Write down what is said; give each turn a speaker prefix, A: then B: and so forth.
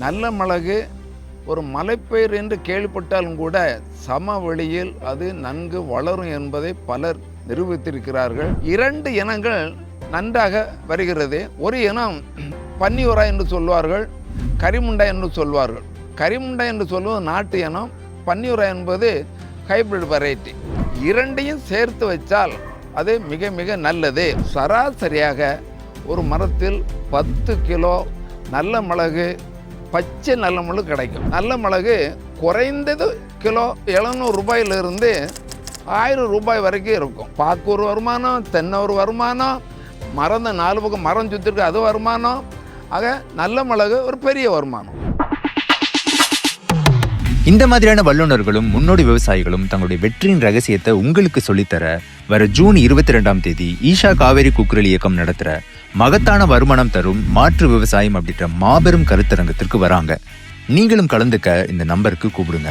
A: நல்ல மிளகு ஒரு மலைப்பயிர் என்று கேள்விப்பட்டாலும் கூட சமவெளியில் அது நன்கு வளரும் என்பதை பலர் நிரூபித்திருக்கிறார்கள். இரண்டு இனங்கள் நன்றாக வருகிறது. ஒரு இனம் பன்னியுரா என்று சொல்வார்கள் கரிமுண்டா என்று சொல்வார்கள். கரிமுண்டா என்று சொல்வது நாட்டு இனம் பன்னியுரா என்பது ஹைபிரிட் வெரைட்டி இரண்டையும் சேர்த்து வச்சால் அது மிக மிக நல்லது. சராசரியாக ஒரு மரத்தில் பத்து கிலோ நல்ல மிளகு பச்சை நல்ல மிளகு கிடைக்கும். நல்ல மிளகு குறைந்தது கிலோ எழுநூறு ரூபாயிலிருந்து ஆயிரம் ரூபாய் வரைக்கும் இருக்கும். பாக்கு ஒரு வருமானம் தென்னை ஒரு வருமானம் மரம் தான் நாலு பக்கம் மரம் சுற்றிருக்கு அது வருமானம். ஆக நல்ல மிளகு ஒரு பெரிய வருமானம்.
B: இந்த மாதிரியான வல்லுநர்களும் முன்னோடி விவசாயிகளும் தங்களுடைய வெற்றியின் ரகசியத்தை உங்களுக்கு சொல்லித்தர வர ஜூன் இருபத்தி ரெண்டாம் தேதி ஈஷா காவேரி குக்குரல் இயக்கம் நடத்துகிற மகத்தான வருமானம் தரும் மாற்று விவசாயம் அப்படின்ற மாபெரும் கருத்தரங்கத்திற்கு வராங்க. நீங்களும் கலந்துக்க இந்த நம்பருக்கு கூப்பிடுங்க.